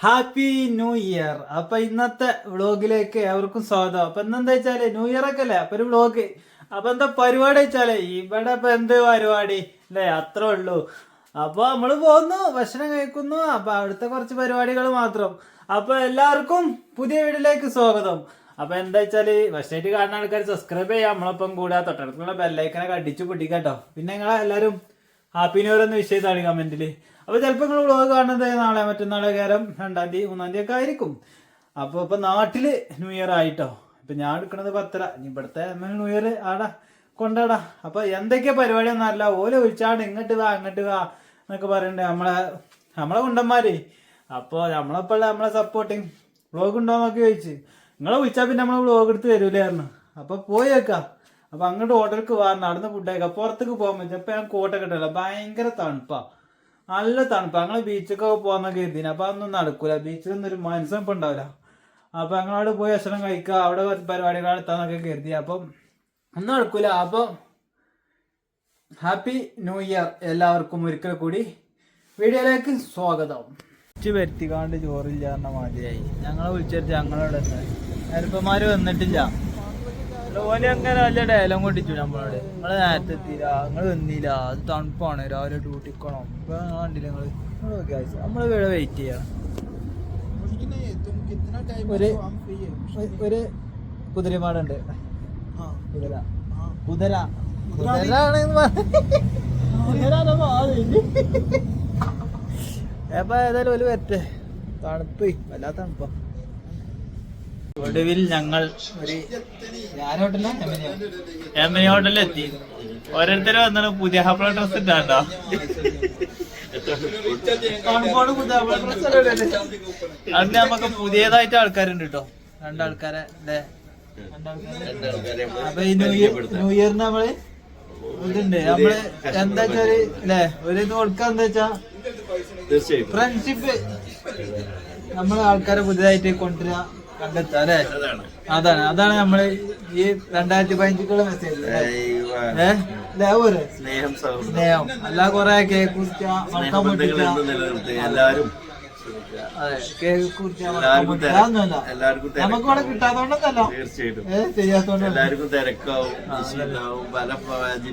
Happy new year അപ്പൊ ഇന്നത്തെ വ്ളോഗിലേക്ക് എവർക്കും സ്വാഗതം. അപ്പൊ എന്താ വെച്ചാൽ ന്യൂ ഇയർ ഒക്കെ അല്ലേ? അപ്പൊ ഒരു വ്ളോഗ്. അപ്പൊ എന്താ പരിപാടി വെച്ചാൽ ഇവിടെ ഇപ്പൊ എന്ത് പരിപാടി? അല്ലേ? അത്രേ ഉള്ളൂ. അപ്പൊ നമ്മൾ പോകുന്നു ഭക്ഷണം കഴിക്കുന്നു. അപ്പൊ അവിടുത്തെ കുറച്ച് പരിപാടികൾ മാത്രം. അപ്പൊ എല്ലാവർക്കും പുതിയ വീട്ടിലേക്ക് സ്വാഗതം. അപ്പൊ എന്താ വെച്ചാൽ ഫസ്റ്റായിട്ട് കാണുന്ന ആൾക്കാർ സബ്സ്ക്രൈബ് ചെയ്യാം നമ്മളൊപ്പം കൂടാ. തൊട്ടടുത്തുള്ള ബെല്ലൈക്കനൊക്കെ അടിച്ചു പൊട്ടിക്കാട്ടോ പിന്നെ നിങ്ങൾ എല്ലാവരും ഹാപ്പി ന്യൂ ഇയർ എന്ന് വിഷയത്താണ് കമന്റിൽ അപ്പൊ ചിലപ്പോൾ നിങ്ങൾ വ്ളോഗ് കാണുന്നത് നാളെ മറ്റന്നാളെ കയറും രണ്ടാം തീയതി മൂന്നാം തീയതി ഒക്കെ ആയിരിക്കും. അപ്പോൾ ഇപ്പൊ നാട്ടിൽ ന്യൂ ഇയർ ആയിട്ടോ. ഇപ്പൊ ഞാൻ എടുക്കുന്നത് പത്തര. ഇവിടുത്തെ ന്യൂ ഇയർ ആടാ കൊണ്ടാടാ. അപ്പൊ എന്തൊക്കെയാ പരിപാടി ഒന്നല്ല ഓല ഒഴിച്ചാണ് ഇങ്ങോട്ട് വാ അങ്ങോട്ട് വാ എന്നൊക്കെ പറയണ്ടേ നമ്മളെ നമ്മളെ കുണ്ടന്മാര്. അപ്പോൾ നമ്മളെപ്പോഴും നമ്മളെ സപ്പോർട്ടിങ് വ്ളോഗ് ഉണ്ടോന്നൊക്കെ ചോദിച്ച്. നിങ്ങളെ വിളിച്ചാൽ പിന്നെ നമ്മൾ വ്ളോഗ് എടുത്ത് തരൂലായിരുന്നു അപ്പൊ വെക്കാം. അപ്പൊ അങ്ങോട്ട് ഹോട്ടലിക്ക് വാ നടന്ന് ഫുഡ് കഴിക്കാം. പുറത്തേക്ക് പോകാൻ പറ്റും അപ്പൊ ഞാൻ കോട്ടൊക്കെ ഇട്ടല്ലോ ഭയങ്കര തണുപ്പാ. നല്ല തണുപ്പ്. ഞങ്ങൾ ബീച്ചൊക്കെ പോകാന്നൊക്കെ കരുതിന്. അപ്പൊ അതൊന്നും നടക്കൂല. ബീച്ചിലൊന്നും ഒരു മനസ്സം ഇപ്പൊ ഉണ്ടാവില്ല. അപ്പൊ ഞങ്ങളവിടെ പോയി ഭക്ഷണം കഴിക്കുക അവിടെ പരിപാടികൾ നടത്താന്നൊക്കെ കരുതി. അപ്പം ഒന്നും നടക്കൂല. അപ്പൊ ഹാപ്പി ന്യൂ ഇയർ എല്ലാവർക്കും ഒരിക്കൽ കൂടി. വീഡിയോയിലേക്ക് സ്വാഗതം. ഉച്ച വരുത്തിക്കാണ്ട് ചോറില്ല എന്ന മാതിരിയായി. ഞങ്ങളെ വിളിച്ചിട്ട് ഞങ്ങളവിടെ നേരപ്പന്മാര് വന്നിട്ടില്ല. ഓൽ അങ്ങനെ വലിയ ഡയലോഗ് കൊണ്ടിച്ചു നമ്മളോട്. നിങ്ങൾ നേരത്തെ എത്തിയില്ല നിങ്ങൾ വന്നില്ല അത് തണുപ്പാണ് രാവിലെ ഡ്യൂട്ടിക്കണം ഇപ്പൊ കണ്ടില്ല നിങ്ങൾ? നിങ്ങൾ. നമ്മൾ ഇവിടെ വെയിറ്റ് ചെയ്യാം. ഒരു ഒരു- കുതിരമാടുണ്ട്. കുതിര. കുതിര. കുതിരാണെന്ന് അപ്പൊ ഏതായാലും ഒരു വരട്ടെ. തണുപ്പ് വല്ലാത്ത തണുപ്പാ. ഒടുവിൽ ഞങ്ങൾ ഒരു ഞാൻ ഹോട്ടലിലെത്തി. ഓരോരുത്തരും ഹോട്ടലിൽ എത്തി ഓരോരുത്തർ വന്നാണ് പുതിയ ഹബ്ല ഡ്രസ് ഇട്ടാണ്ടോ അന്ന് നമുക്ക് പുതിയതായിട്ട് ആൾക്കാരുണ്ട് കേട്ടോ രണ്ടാൾക്കാരെ അപ്പൊ ഈ ന്യൂ ഇയർ ന്യൂ ഇയറിന് നമ്മൾ ഇതുണ്ട്. നമ്മൾ എന്താ വെച്ചാൽ അല്ലേ ഒരു ഇത് കൊടുക്കുക എന്താ വെച്ചാ? ഫ്രണ്ട്ഷിപ്പ് നമ്മളെ ആൾക്കാരെ പുതിയതായിട്ട് കൊണ്ടുവരിക അതാണ്. അതാണ്. നമ്മൾ ഈ രണ്ടായിരത്തി പതിനഞ്ചിക്കുള്ള മെസ്സേജ് സ്നേഹം സ്നേഹം. അല്ല കൊറേ കേക്ക് കുറിച്ച് എല്ലാരും സ്നേഹബന്ധങ്ങൾ പൊട്ടിച്ച എന്ന് നിലനിർത്തുക എല്ലാവരും ശ്രമിക്കുക. അതെ. കേക്ക് കുറിച്ച എല്ലാവർക്കും തിര- എല്ലാവർക്കും തിരക്ക് നമുക്ക് ഇവിടെ കിട്ടാത്തോണ്ടല്ലോ തീർച്ചയായിട്ടും. എല്ലാവർക്കും തിരക്കാവും. ഉണ്ടാവും പല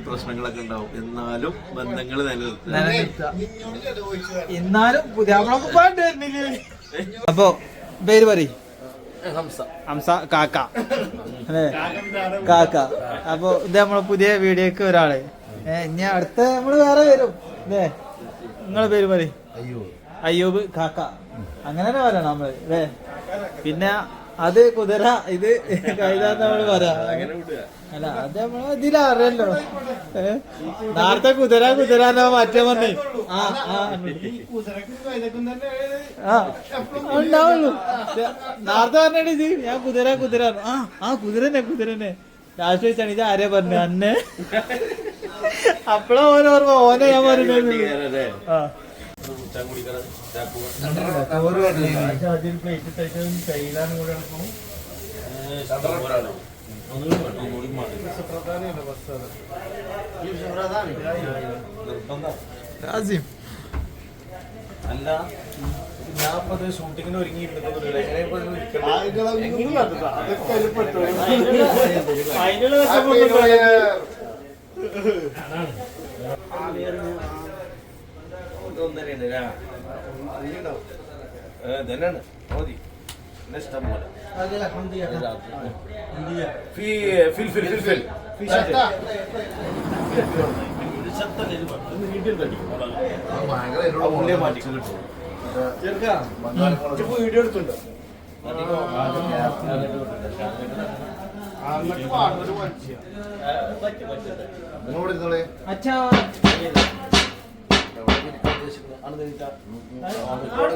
പ്രശ്നങ്ങളൊക്കെ ഉണ്ടാവും. എന്നാലും ബന്ധങ്ങൾ എന്നാലും പുതിയ അപ്പൊ പേര് പറയും. ഹംസ. കാക്ക. അല്ലേ? കാക്ക. അപ്പൊ ഇത് നമ്മളെ പുതിയ വീഡിയോക്ക് ഒരാൾ. ഇനി അടുത്ത നമ്മൾ വേറെ വരും. അല്ലേ? നിങ്ങളെ പേര് പറയും. അയ്യൂബ് കാക്ക. അങ്ങനെ തന്നെ പറയണം നമ്മൾ അല്ലേ? പിന്നെ അത് കുതിര ഇത് കൈതാന്ന് നമ്മൾ പറയാ. അങ്ങനെ അല്ല അത് നമ്മളെ ഇതിലറിയല്ലോ? നേരത്തെ കുതിര കുതിരാനോ മാറ്റം പറഞ്ഞേ. ആ ആ. ആ ഉണ്ടാവുള്ളൂ. നേരത്തെ പറഞ്ഞു ഇത്. ഞാൻ കുതിര കുതിര ആ ആ കുതിരനെ കുതിരനെ ലാസ്റ്റ് വെച്ചാണ് ഇത് ആരെയാ പറഞ്ഞു? അന്നെ. അപ്പഴാ ഓരോ ഓർമ്മ. ഓനെ ഞാൻ പറഞ്ഞത്. കേറല്ലേ? ആ ചാ കുടിക്കണം, ചാ കാസിം അല്ല ഞാൻ ഇപ്പൊ ഷൂട്ടിങ്ങിന് ല്ലേ? ഏ, ഇതന്നെയാണ്. മോദി എന്നെ ഇഷ്ടം പോലെ. ഫി- ഫിൽ, ഫിൽ, ഫിൽ, ഫിൽ. വീഡിയോ എടുത്തുണ്ട് അച്ഛാ കൂടി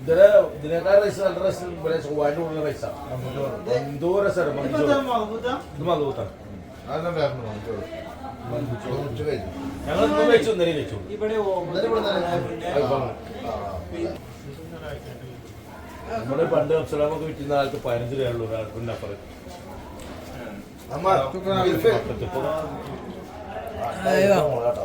ഇതിന് ഇതിനേക്കാൾ റൈസ് നല്ല റൈസ് ഇവിടെ ചൊവ്വാന്റെ ഉള്ള റൈസാ എന്തോ രസമാണ് ഇപ്പത്തെ ഇത് മധുത്താണ് അതെല്ലാം വേറെ മണിക്കൂർ ഉച്ച കഴിഞ്ഞു. ഞങ്ങൾ ഇന്നും കഴിച്ചു ഇന്നലെയും കഴിച്ചു. ഇവിടെ ഇന്നലെ ഇവിടെ തന്നെ അത് പറഞ്ഞു. നമ്മൾ പണ്ട് അപ്സലാമൊക്കെ വിറ്റുന്ന കാലത്ത് പതിനഞ്ച് രൂപയുള്ളൂ ഒരാൾക്കുണ്ട് അപ്പുറം അമ്മ ബിൽഫിൽ. ഇപ്പൊ കേട്ടോ,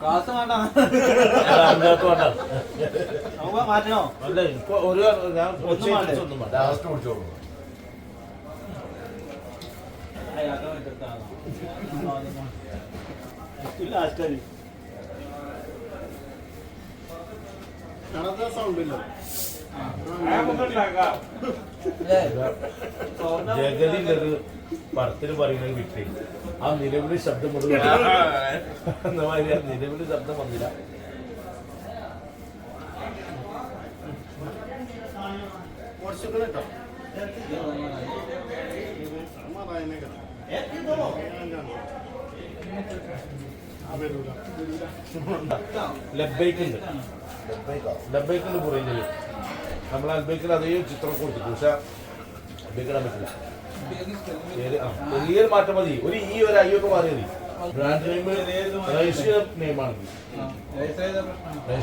ക്ലാസ് വേണ്ട. നമുക്ക് മാറ്റണോ? അല്ല ഇപ്പൊ ഒരു ഞാൻ ഒന്നും വേണ്ടേ? ഒന്നും വേണ്ട ലാസ്റ്റ് കുടിച്ചോളൂ ലാസ്റ്റ് സൗണ്ട് ജഗതിന്റെ ഒരു പടത്തിന് പറയുന്നത് കിട്ടി ആ നിലവിളി ശബ്ദം മുതൽ എന്നമാതിരി ആ നിലവിളി ശബ്ദം വന്നില്ല. ലബൈക്ക് ഉണ്ട് ഡെబ్బേക്കോ ലബൈക്ക് ഉണ്ട് പുറകിൽ നമ്മൾ അൽബേക്കിൽ അതേ ചിത്രം കൊടുത്തിട്ടു പക്ഷെ അൽബേക്കിടാൻ പറ്റില്ല ചെറിയൊരു മാറ്റം മതി. ഒരു ഈ ഒരു ഐ ഒക്കെ മാറി മതി. ബ്രാൻഡ് നെയിം രജിസ്റ്റർ നെയിം ആണെങ്കിൽ രജിസ്റ്റർ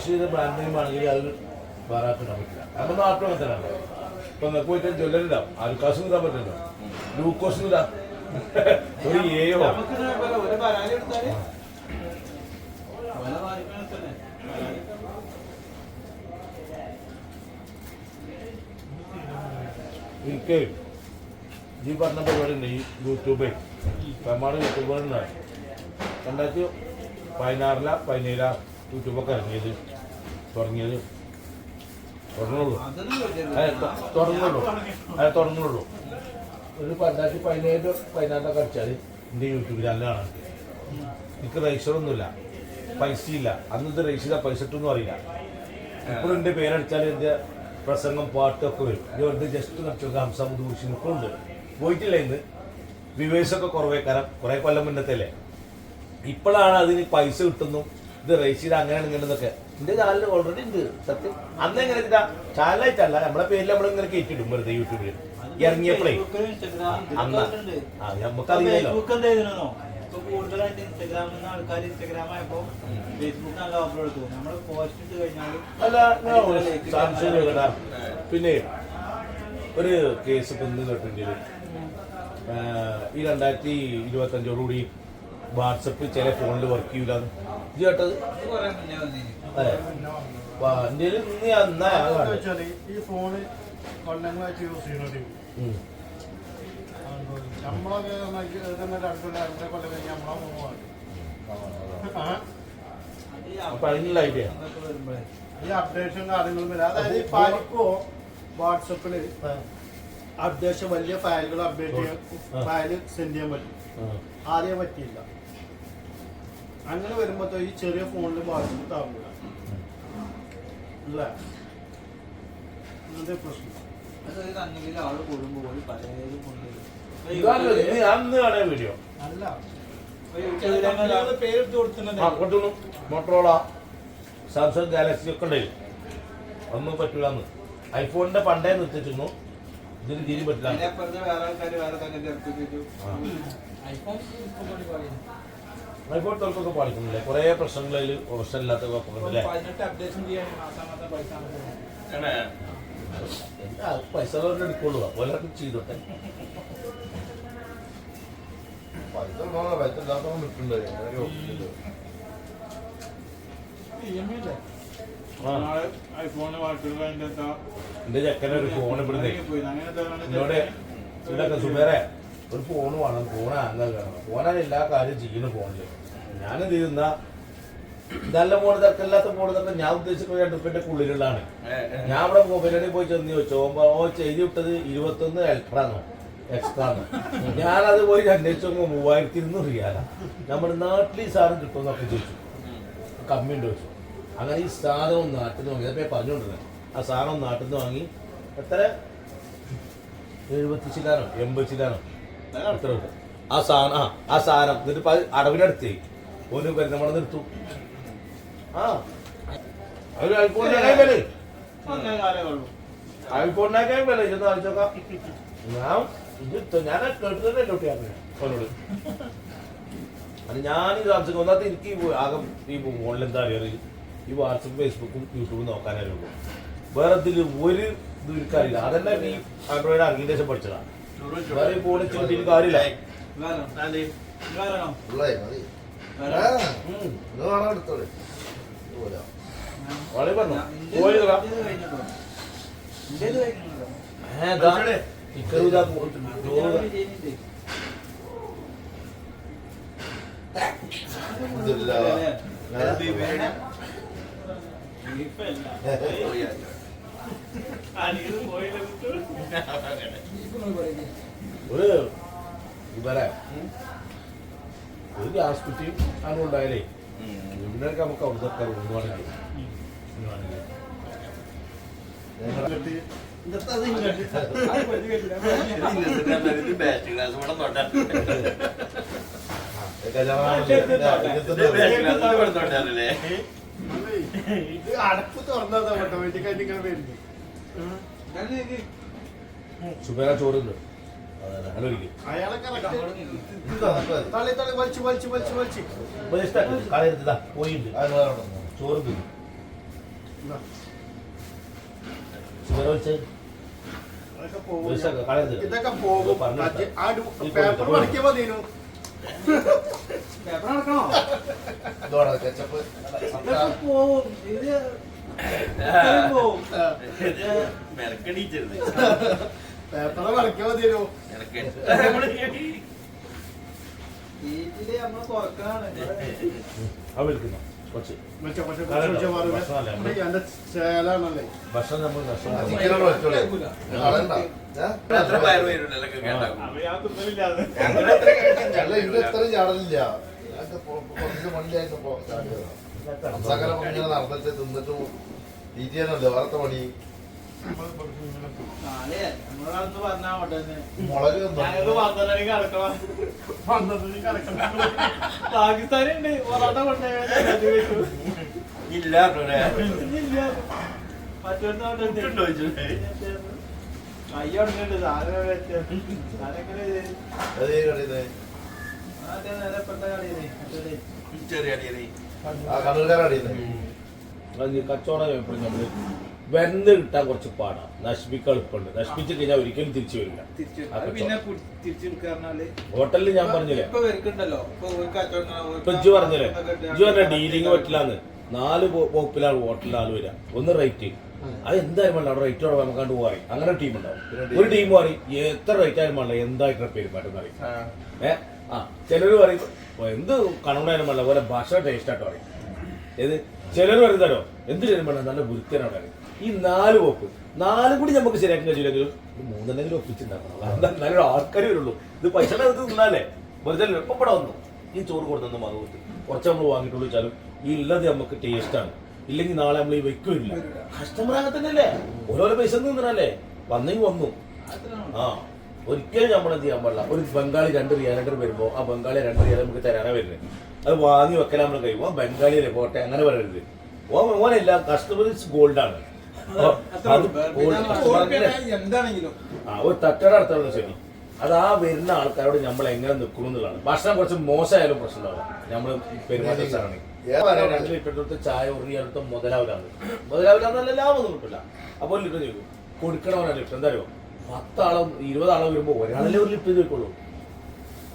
ചെയ്ത ബ്രാൻഡ് നെയിം ആണെങ്കിൽ അത് വേറെ പറ്റില്ല. അപ്പൊ അങ്ങനെ തന്നെയാണ്. ഇപ്പൊ നിങ്ങൾക്ക് പോയിട്ട് ജ്വല്ലറി ഇടാം. ആൽക്കാസും ഇടാൻ പറ്റില്ല ഗ്ലൂക്കോസും ഇടാം. ഒരു ഏയോ എനിക്ക് ഈ പറഞ്ഞ പരിപാടിയുണ്ട് ഈ യൂട്യൂബിൽ നമ്മുടെ യൂട്യൂബറുണ്ട് രണ്ടായിരത്തി പതിനാറില പതിനേഴാ യൂട്യൂബൊക്കെ ഇറങ്ങിയത് തുടങ്ങിയത്. തുടങ്ങുള്ളൂ തുടങ്ങുള്ളൂ അതെ തുടങ്ങുള്ളൂ ഒരു രണ്ടായിരത്തി പതിനേഴ് പതിനാറിലൊക്കെ അടിച്ചാൽ എന്റെ യൂട്യൂബ് ചാനലാണ് എനിക്ക് രജിസ്റ്ററൊന്നുമില്ല പൈസ ഇല്ല അന്നത്തെ രജിസ്റ്റർ പൈസ ഇട്ടൊന്നും അറിയില്ല. ഇപ്പോഴും എന്റെ പേരടിച്ചാൽ എന്റെ പ്രസംഗം പാട്ടൊക്കെ വരും. വെറുതെ ജസ്റ്റ് കളിച്ചൊക്കെ ഹംസം നിൽക്കുന്നുണ്ട് പോയിട്ടില്ല ഇന്ന്? വിവേഴ്സൊക്കെ കുറവേ കാരണം കുറേ കൊല്ലം മുന്നത്തല്ലേ? ഇപ്പോഴാണ് അതിന് പൈസ കിട്ടുന്നു. ഇത് രജിസ്റ്റർ അങ്ങനെയാണ് ഇങ്ങനെന്നൊക്കെ. എന്റെ ചാനൽ ഓൾറെഡി ഉണ്ട്. സത്യം. അന്ന് എങ്ങനെ ചാനലായിട്ടല്ല നമ്മളെ പേരിൽ നമ്മൾ ഇങ്ങനെ കയറ്റിടും വെറുതെ യൂട്യൂബിൽ ഇറങ്ങിയപ്പോഴേ അന്ന്. ആ നമുക്കറിയില്ലല്ലോ ഫേസ്ബുക്ക് എന്താ ഇപ്പൊ കൂടുതലായിട്ട് ഇൻസ്റ്റാഗ്രാമിൽ നിന്ന് ആൾക്കാർ ഇൻസ്റ്റാഗ്രാം ആയപ്പോ ഫേസ്ബുക്ക് നല്ല അപ്ലോഡ് എടുത്തു. നമ്മൾ പോസ്റ്റ് ഇട്ട് കഴിഞ്ഞാൽ അല്ല ഞാൻ ഒരു സംശയം ചോദിക്കട്ടാ. പിന്നെ ഒരു കേസ് ഇപ്പൊ ഇന്ന് കേട്ടിട്ടുണ്ട് ഈ രണ്ടായിരത്തി ഇരുപത്തി അഞ്ചോടുകൂടി വാട്സപ്പ് ചില ഫോണിൽ വർക്ക് ചെയ്യൂല. ഇത് കേട്ടത്? അതെ ഇന്ന് ഞാൻ എന്നാ ഞാൻ കണ്ടത്. വെച്ചാൽ ഈ ഫോണ് കൊല്ലങ്ങളായിട്ട് യൂസ് ചെയ്യുന്നത് ഉം. നമ്മളൊക്കെ തന്നെ രണ്ടു രണ്ടര കൊല്ലം കഴിഞ്ഞ് നമ്മളെ മൂവാണ് അപ്പൊ അതിനുള്ള ഐഡിയ ഈ അപ്ഡേഷൻ കാര്യങ്ങളും വരും. അതായത് ഈ വാട്സപ്പിൽ അപ്ഡേഷൻ വലിയ ഫയലുകൾ അപ്ഡേറ്റ് ചെയ്യാൻ ഫയൽ സെൻഡ് ചെയ്യാൻ പറ്റും. ആദ്യം പറ്റിയില്ല. അങ്ങനെ വരുമ്പോ ഈ ചെറിയ ഫോണിൽ വാട്സപ്പ് താങ്ങില്ല അല്ല? പ്രശ്നം. ആൾ കൂടുമ്പോൾ പലരും കൊണ്ടുവരും. അന്ന് കാണാൻ വീഡിയോ ആ കൊണ്ടുവന്നു മോട്ടറോള സാംസങ് ഗാലക്സി ഒക്കെ ഉണ്ടായിരുന്നു ഒന്നും പറ്റൂല എന്ന് ഐഫോണിന്റെ പണ്ടേ നിർത്തിച്ചിരുന്നു ഇതിന് തീരെ പറ്റില്ല. ഐഫോൺ തുറക്കൊക്കെ പാലിക്കുന്നില്ലേ കുറെ മാസം മാസം പൈസ എന്താ? പൈസ കൊണ്ട് എടുക്കുള്ളൂ. അതുപോലെ ചെയ്തോട്ടെ. പൈസ ഉള്ളവനെ പൈസ ഇല്ലാത്തവൻ നിൽക്കുന്നുണ്ട് അങ്ങനെ എന്താ? എന്റെ ചെക്കനെ ഒരു ഫോൺ ഇവിടുന്ന് പോയി. അങ്ങനെ എന്നോട് ഇതൊക്കെ സുബേറെ ഒരു ഫോൺ വേണം ഫോൺ അങ്ങനെ വേണം. ഫോണാണ് എല്ലാ കാര്യം ചെയ്യുന്ന ഫോണിൽ. ഞാനെന്ത് ചെയ്യുന്ന നല്ല ഫോൺ തിരക്കല്ലാത്ത ഫോൺ ഇതൊക്കെ ഞാൻ ഉദ്ദേശിക്കുന്ന രണ്ട് റുപ്യന്റെ ഉള്ളിലുള്ളതാണ് ഞാൻ ഇവിടെ മൊബൈലിൽ പോയി ചെന്ന് ചോദിച്ചു. ഓ ചെയ്തി വിട്ടത് ഇരുപത്തൊന്ന് അൽട്രാന്നോ എക്സ്ട്രാ ഞാനത് പോയി അന്വേഷിച്ചു നോക്കുമ്പോൾ മൂവായിരത്തി ഇരുന്നൂറ് റിയാല നമ്മുടെ നാട്ടിൽ ഈ സാധനം കിട്ടുമെന്നൊക്കെ ചോദിച്ചു. കമ്മിയുണ്ട് ചോദിച്ചു. അങ്ങനെ ഈ സാധനം നാട്ടിൽ നിന്ന് വാങ്ങി. പറഞ്ഞുകൊണ്ടിരുന്നത് ആ സാധനം നാട്ടിൽ നിന്ന് വാങ്ങി. എത്ര? എഴുപത്തി ചില്ലാനോ എൺപത് ചില്ലാനോ അത്ര ആ സാധനം ആ ആ സാധനം. എന്നിട്ട് അടവിനടുത്തേ ഒരു നിർത്തു നിർത്തും ആ. ഒരു ഐഫോണിനേക്കാൾ വില ആലോചിച്ചോക്കാം ഞാൻ ഇത് ഞാൻ അവനോട്. അത് ഞാൻ ഈ സാംസങ് ഒന്നാമത്തെ എനിക്ക് ഈ ആകെ ഈ ഫോണിൽ എന്താ അറിയാറ് ഈ വാട്സപ്പ് ഫേസ്ബുക്കും യൂട്യൂബും നോക്കാനേ ഉള്ളൂ. വേറെ ഇതിൽ ഒരു ഇത് എനിക്കറിയില്ല അതന്നെ ഈ ആൻഡ്രോയിഡ് ശേഷം പഠിച്ചതാണ്. വേറെ ഫോണിൽ ചിന്തിച്ചിട്ട് കാര്യമില്ല. ഇത്. വളരെ പറഞ്ഞു. പോയി. ഏ, ദാ, ഇക്കറും ഇതാ പോ- ചോറ് ഇതില്ല. ഒരു ഇവരെ. ഒരു ഗ്യാസ് കുറ്റിയും അതും ഉണ്ടായാലേ ഇവിടെയൊക്കെ നമുക്ക് അവിടുത്തെ നിൽക്കാം ഇത് അടപ്പ് തുറന്നതാ ഓട്ടോമാറ്റിക് ആയിട്ട് ഇങ്ങനെ വരുന്നു സുബേര ചോറുണ്ട്. ചോറ് തിന്നു ഇതാ, സുബേര വെച്ച് അതൊക്കെ പോകും ഒരു second, കളയരുത്. ഇതൊക്കെ പോകും. പേപ്പർ നടക്കണോ പോവും. ഇത് ഇത്രയും പോവും. മെനക്കടിച്ചത് പേപ്പർ മടക്കിയാ മതിനു വീട്ടിൽ നമ്മൾ തുറക്കാണ് ഇത്രയും ചാടലില്ല. കുറച്ച് ഇങ്ങനെ നടന്നിട്ട് തിന്നിട്ട് തീറ്റിയാണല്ലോ വേറത്തെ പണി പാകിസ്ഥാനുണ്ട്. പൊറോട്ട ഇല്ല ചെറിയ കച്ചവടം എപ്പോഴും നമ്മൾ വെന്ത് കിട്ടാൻ കുറച്ച് പാടാണ് നശിപ്പിക്കാൻ എളുപ്പമുണ്ട്. നശിപ്പിച്ച് കഴിഞ്ഞാൽ ഒരിക്കലും തിരിച്ചു വരില്ല. ഹോട്ടലിൽ ഞാൻ പറഞ്ഞില്ലേ? ഇപ്പൊ വരുക്കുണ്ടല്ലോ ഇപ്പൊ ഒരു കച്ചവടം ഇപ്പൊ ഇജ്ജ് പറഞ്ഞില്ലേ? ഇജ്ജ് പറഞ്ഞ ഡീലിങ് പറ്റില്ലാന്ന്. നാല് പോപ്പിലാണ് ഹോട്ടലിൽ ആൾ വരിക. ഒന്ന് റേറ്റ്. അത്. എന്തായാലും വേണ്ട. അവിടെ റേറ്റ് നമുക്ക് കണ്ടു പോകാറി അങ്ങനെ ടീം ഉണ്ടാവും. ഒരു ടീം മാറി. എത്ര റേറ്റ് ആയാലും വേണ്ട. എന്തായിട്ട് പെരുമാറ്റം പറയും ഏ? ആ. ചിലര് പറയും "ഓ, എന്ത് കണവണായാലും വേണ്ട. പോലെ ഭക്ഷണ ടേസ്റ്റ് ആയിട്ട് പറയും. ഏത്? ചിലർ പറയുന്നതോ എന്ത് വേണ്ട നല്ല വൃത്തിയാണ് ഈ നാല് ഒപ്പ് നാലും കൂടി നമുക്ക് ശരിയാക്കാൻ കഴിയില്ലെങ്കിലും ഒരു മൂന്നെണ്ണെങ്കിലും ഒപ്പിച്ചിട്ടുണ്ടാക്കണം. നല്ലൊരു ആൾക്കാർ വരുള്ളൂ. ഇത് പൈസ തിന്നാലേ വെറുതെ. ഇപ്പൊ വന്നു. ഈ ചോറ് കൊടുത്തു മറുപടി കുറച്ച് നമ്മൾ വാങ്ങിയിട്ടുള്ളൂ വെച്ചാലും ഈ ഉള്ളത് നമുക്ക് ടേസ്റ്റ് ആണ്. ഇല്ലെങ്കിൽ നാളെ നമ്മൾ ഈ വെക്കില്ല കസ്റ്റമർ അങ്ങനെ ഓരോരോ പൈസ തിന്നാലേ വന്നെങ്കിൽ വന്നു. ആ. ഒരിക്കലും നമ്മൾ എന്ത് ചെയ്യാൻ പാടില്ല. ഒരു ബംഗാളി രണ്ട് റിയാലിറ്റർ വരുമ്പോൾ ആ ബംഗാളി രണ്ട് റിയാലും നമുക്ക് തരാനാ വരുന്നത് അത് വാങ്ങി വെക്കാൻ നമ്മൾ കഴിയും ഓ ബംഗാളിയല്ലേ പോട്ടെ അങ്ങനെ പറയരുത്. ഓ ഓനല്ല കസ്റ്റമേഴ്സ് ഗോൾഡാണ് ആണ്. ഓ, അത്. gold എന്താണെങ്കിലും. ആ ഒരു തട്ടട അടുത്തുള്ള ശരി. അത് ആ വരുന്ന ആൾക്കാരോട് നമ്മൾ എങ്ങനെ നിൽക്കണം എന്നുള്ളതാണ്. ഭക്ഷണം കുറച്ച് മോശമായാലും പ്രശ്നമാണ് നമ്മൾ പെരുമാറ്റമാണ് രണ്ട് ലിറ്റർ എടുത്ത് ചായ ഉറിയടുത്ത് മുതലാവിലാണ് മുതലാവില്ല എന്നല്ല ലാഭം ഒന്നും കിട്ടില്ല അപ്പോൾ ലിറ്റർ ചോദിക്കും കൊടുക്കണവനാ ലിറ്റർ. എന്താ അറിയോ? പത്താളോ ഇരുപതാളോ വരുമ്പോൾ ഒരാളല്ലേ ഒരു ലിറ്റർ ചോദിക്കുള്ളൂ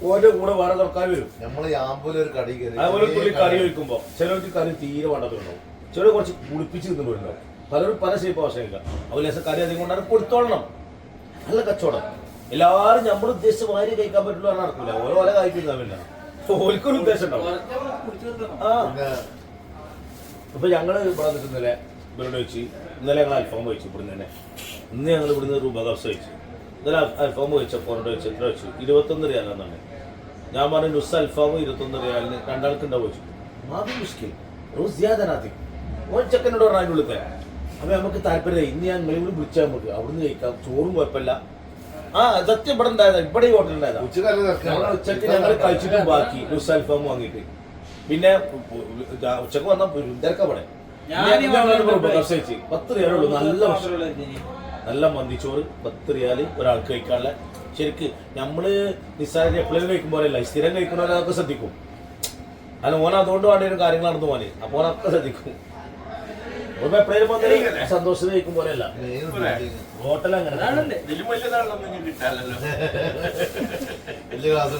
ഓന്റെ കൂടെ വേറെ തുറക്കാൻ വരും. നമ്മൾ ഒരു കടി അതുപോലെ തുള്ളി കറി വയ്ക്കുമ്പോ ചിലർക്ക് കറി തീരെ വേണ്ടതുണ്ടാവും ചിലർ കുറച്ച് കുളിപ്പിച്ച് തിന്നുണ്ടാവും പലരും പല ഷേപ്പ് ആവശ്യമില്ല അതുപോലെ ലേശം കറി അധികം കൊണ്ടാണ് കൊടുത്തോളണം. നല്ല കച്ചവടം. എല്ലാവരും നമ്മൾ ഉദ്ദേശിച്ച മാതിരി കഴിക്കാൻ പറ്റുള്ളൂ എന്ന് നടക്കില്ല ഓരോ ഓരോ കഴിക്കുന്നില്ല ഓർക്കൊരു ഉദ്ദേശം ഉണ്ടാവും. ആ. ഇപ്പൊ ഞങ്ങൾ ഇവിടെ നിൽക്കുന്നില്ലേ ഇവരോട് വെച്ച് ഇന്നലെ ഞങ്ങൾ അൽഫാം കഴിച്ചു ഇവിടുന്ന് തന്നെ. ഇന്ന് ഞങ്ങൾ ഇവിടുന്ന് രൂപ കപ്സ് കഴിച്ചു. ഇന്നലെ അൽ- അൽഫാം വെച്ചപ്പോൾ എന്നോട് വെച്ചു എത്ര വെച്ചു? ഇരുപത്തൊന്ന് റിയാലെന്നാണ് ഞാൻ പറഞ്ഞു നുസ് അൽഫാമും ഇരുപത്തൊന്ന് റിയാലിന് രണ്ടാൾക്ക് ഉണ്ടാവും വെച്ചു ചെക്കനോട് പറഞ്ഞു അതിന്റെ ഉള്ളിൽ അപ്പൊ നമുക്ക് താല്പര്യം ഇന്ന് ഞാൻ മെയിലും വിളിച്ചാൽ നമുക്ക്. അവിടുന്ന് കഴിക്കാം. ചോറും കുഴപ്പമില്ല. ആ സത്യം ഇവിടെ ഉണ്ടായതാ. ഇവിടെ ഈ ഹോട്ടൽ ഉണ്ടായതാ. ഉച്ചയ്ക്ക് ഞങ്ങൾ കഴിച്ചിട്ടും ബാക്കി. നുസ് അൽഫാം വാങ്ങിയിട്ട്. പിന്നെ ഉച്ചയ്ക്ക് വന്നാൽ തിരക്കവിടെ പത്ത് പേരുള്ളൂ നല്ല ഭക്ഷണം. നല്ല മന്തിച്ചോറ് പത്ത് റിയാൽ ഒരാൾക്ക് കഴിക്കാനുള്ള. ശരിക്ക് നമ്മൾ നിസ്സാരം എപ്പോഴും കഴിക്കുമ്പോഴല്ല സ്ഥിരം കഴിക്കുന്നവരൊക്കെ ശ്രദ്ധിക്കും. അല്ല ഓൻ അതുകൊണ്ട് വേണ്ട ഒരു കാര്യങ്ങൾ നടന്നു പോലെ അപ്പൊ ഓനൊക്കെ ശ്രദ്ധിക്കും. ഓൻ എപ്പോഴും വന്ന് സന്തോഷം കഴിക്കുമ്പോഴല്ല ഹോട്ടൽ അങ്ങനെ വലിയ ക്ലാസ്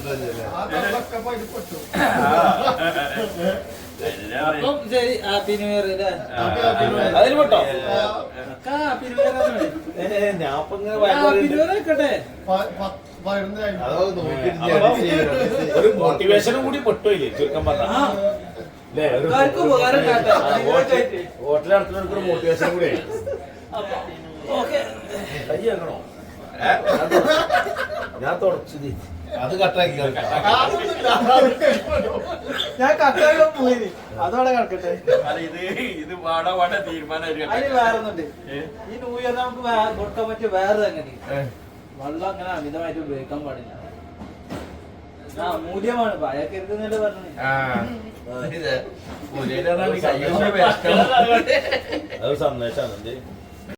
അപ്പം ശരി ഹാപ്പി ന്യൂ ഇയർ അല്ലേ? അതിൽ പെട്ടോ? Happy new year happy new year ആയിക്കോട്ടെ. ഒരു മോട്ടിവേഷനും കൂടി പെട്ടില്ലേ ചുരുക്കം പറഞ്ഞ. ഹോട്ടൽ നടത്തുന്നവർക്ക് ഒരു മോട്ടിവേഷൻ കൂടി ഓക്കെ കൈ വെക്കണോ ഞാൻ തുടച്ചു അത് കട്ടാക്കി. ഞാൻ കട്ടാക്കി പോയി അതോടെ കിടക്കട്ടെ. അല്ല ഇത് ഇത് വാട വാട തീരുമാനം അതിന് ഈ ന്യൂ ഇയർ നമുക്ക് കൊടുക്കാൻ പറ്റിയ വേറെ അങ്ങനെ വെള്ളം അങ്ങനെ അമിതമായിട്ട് ഉപയോഗിക്കാൻ പാടില്ല. ആ മൂല്യമാണ്. ഭയക്കരുതെന്നല്ലേ പറഞ്ഞു അത് സന്ദേശമാണ്. എന്ത്?